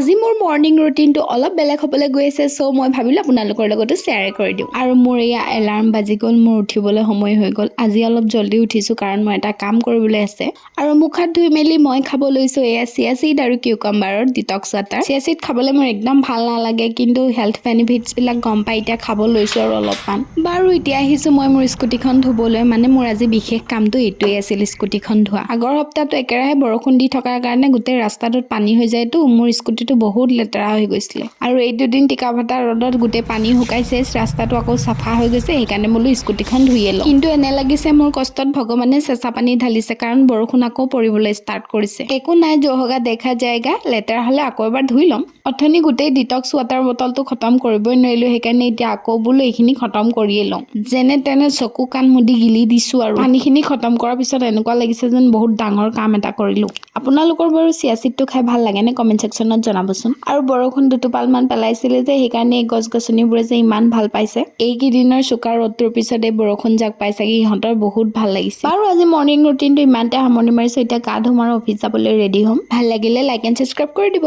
আজি মোৰ মৰ্ণিং ৰুটিনটো অলপ বেলেগ হ'বলৈ গৈ আছে চ' মই ভাবিলোঁ আপোনালোকৰ লগতো শ্বেয়াৰ কৰি দিওঁ। আৰু মোৰ এয়া এলাৰ্ম বাজি গ'ল মোৰ উঠিবলৈ সময় হৈ গ'ল। আজি অলপ জল্দি উঠিছোঁ কাৰণ মই এটা কাম কৰিবলৈ আছে। আৰু মুখ হাত ধুই মেলি মই খাব লৈছোঁ এয়া চিয়া চিড আৰু কিউকাম্বাৰৰ ডিটক্স ৱাটাৰ চিয়া চিড খাবলৈ মোৰ একদম ভাল নালাগে কিন্তু হেল্থ বেনিফিটছবিলাক গম পাই এতিয়া খাব লৈছোঁ আৰু অলপমান। বাৰু এতিয়া আহিছোঁ মই মোৰ স্কুটিখন ধুবলৈ মানে মোৰ আজি বিশেষ কামটো এইটোৱেই আছিল স্কুটিখন ধোৱা। আগৰ সপ্তাহটো একেৰাহে বৰষুণ দি থকাৰ কাৰণে গোটেই ৰাস্তাটোত পানী হৈ যায়তো মোৰ স্কুটিটো বহুত লেতেৰা হৈ গৈছিলে। আৰু এই দুদিন টিকা ফটা ৰ'দত গোটেই পানী শুকাইছে ৰাস্তাটো আকৌ চাফা হৈ গৈছে সেইকাৰণে বোলো স্কুটিখন ধুইয়ে লওঁ। কিন্তু এনে লাগিছে মোৰ কষ্টত ভগৱানে চেঁচা পানী ঢালিছে কাৰণ বৰষুণ আকৌ পৰিবলৈ ষ্টাৰ্ট কৰিছে। একো নাই জহগা দেখা যায়গা লেতেৰা হ'লে আকৌ এবাৰ ধুই ল'ম। অথনি গোটেই ডিটক্স ৱাটাৰ বটলটো খতম কৰিবই নোৱাৰিলোঁ সেইকাৰণে এতিয়া আকৌ বোলো এইখিনি খতম কৰিয়ে লওঁ। যেনে তেনে চকু কাণ মুদি গিলি দিছোঁ আৰু। পানীখিনি খতম কৰাৰ পিছত এনেকুৱা লাগিছে যেন বহুত ডাঙৰ কাম এটা কৰিলোঁ। আপোনালোকৰ বাৰু চিয়া চিডটো খাই ভালো লাগেনে কমেণ্ট ছেকশ্যনত জনাবচোন। আৰু বৰষুণ দুটোপালমান পেলাইছিলে যে, সেইকাৰণে এই গছ গছনিবোৰে যে ইমান ভালো পাইছে। এইকেইদিনৰ চোকা ৰ'দটোৰ পিছত এই বৰষুণ যাক পাই চাগে সিহঁতৰ বহুত ভালো লাগিছে। আৰু আজি মৰ্ণিং ৰুটিনটো ইমানতে সামৰণি মাৰিছোঁ, এতিয়া গা ধুম আৰু অফিচ যাবলৈ ৰেডি হ'ম। ভালো লাগিলে লাইক এণ্ড ছাবস্ক্ৰাইব কৰি দিব।